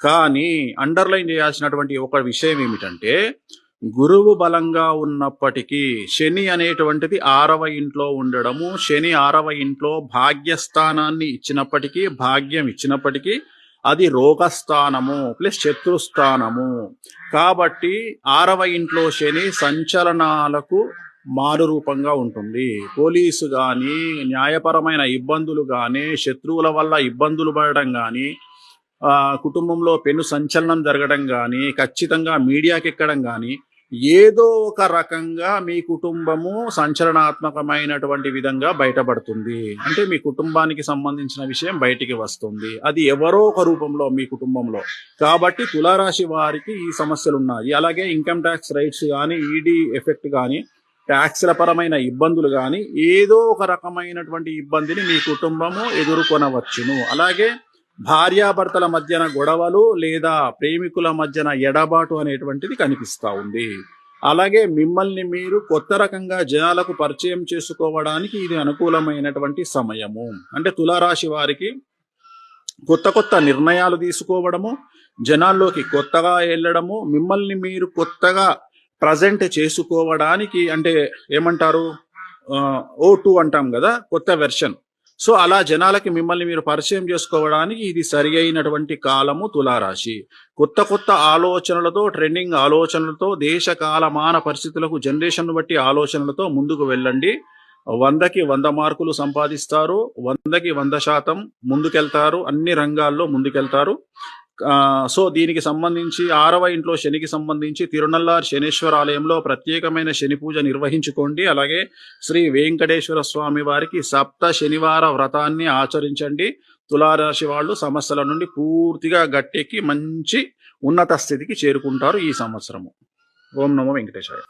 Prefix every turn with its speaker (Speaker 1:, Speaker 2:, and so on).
Speaker 1: కానీ అండర్లైన్ చేయాల్సినటువంటి ఒక విషయం ఏమిటంటే గురువు బలంగా ఉన్నప్పటికీ శని అనేటువంటిది ఆరవ ఇంట్లో ఉండడము శని ఆరవ ఇంట్లో భాగ్యస్థానాన్ని ఇచ్చినప్పటికీ భాగ్యం ఇచ్చినప్పటికీ అది రోగస్థానము ప్లస్ శత్రుస్థానము. కాబట్టి ఆరవ ఇంట్లో శని సంచలనాలకు మారు రూపంగా ఉంటుంది. పోలీసు కానీ న్యాయపరమైన ఇబ్బందులు కానీ శత్రువుల వల్ల ఇబ్బందులు పడడం కానీ కుటుంబంలో పెను సంచలనం జరగడం కానీ ఖచ్చితంగా మీడియాకి ఎక్కడం కానీ ఏదో ఒక రకంగా మీ కుటుంబము సంచలనాత్మకమైనటువంటి విధంగా బయటపడుతుంది. అంటే మీ కుటుంబానికి సంబంధించిన విషయం బయటికి వస్తుంది. అది ఎవరో ఒక రూపంలో మీ కుటుంబంలో. కాబట్టి తులారాశి వారికి ఈ సమస్యలు ఉన్నాయి అలాగే ఇన్కమ్ ట్యాక్స్ రైట్స్ కానీ ఈడీ ఎఫెక్ట్ కానీ ట్యాక్స్ల పరమైన ఇబ్బందులు కానీ ఏదో ఒక రకమైనటువంటి ఇబ్బందిని మీ కుటుంబము ఎదుర్కొనవచ్చును. అలాగే భార్యాభర్తల మధ్యన గొడవలు లేదా ప్రేమికుల మధ్యన ఎడబాటు అనేటువంటిది కనిపిస్తూ ఉంది. అలాగే మిమ్మల్ని మీరు కొత్త రకంగా జనాలకు పరిచయం చేసుకోవడానికి ఇది అనుకూలమైనటువంటి సమయము. అంటే తులారాశి వారికి కొత్త కొత్త నిర్ణయాలు తీసుకోవడము జనాల్లోకి కొత్తగా వెళ్ళడము మిమ్మల్ని మీరు కొత్తగా ప్రజెంట్ చేసుకోవడానికి అంటే ఏమంటారు? ఓ టూ అంటాం కదా కొత్త వెర్షన్. సో అలా జనాలకి మిమ్మల్ని మీరు పరిచయం చేసుకోవడానికి ఇది సరి అయినటువంటి కాలము తులారాశి. కొత్త కొత్త ఆలోచనలతో ట్రెండింగ్ ఆలోచనలతో దేశ కాలమాన పరిస్థితులకు జనరేషన్ బట్టి ఆలోచనలతో ముందుకు వెళ్ళండి. వందకి వంద మార్కులు సంపాదిస్తారు వందకి వంద శాతం ముందుకెళ్తారు అన్ని రంగాల్లో ముందుకెళ్తారు. సో దీనికి సంబంధించి ఆరవ ఇంట్లో శనికి సంబంధించి తిరునల్లార్ శనేశ్వర ఆలయంలో ప్రత్యేకమైన శని పూజ నిర్వహించుకోండి. అలాగే శ్రీ వెంకటేశ్వర స్వామి వారికి సప్త శనివార వ్రతాన్ని ఆచరించండి. తులారాశి వాళ్ళు సమస్యల నుండి పూర్తిగా గట్టెక్కి మంచి ఉన్నత స్థితికి చేరుకుంటారు ఈ సంవత్సరము. ఓం నమో వెంకటేశాయ.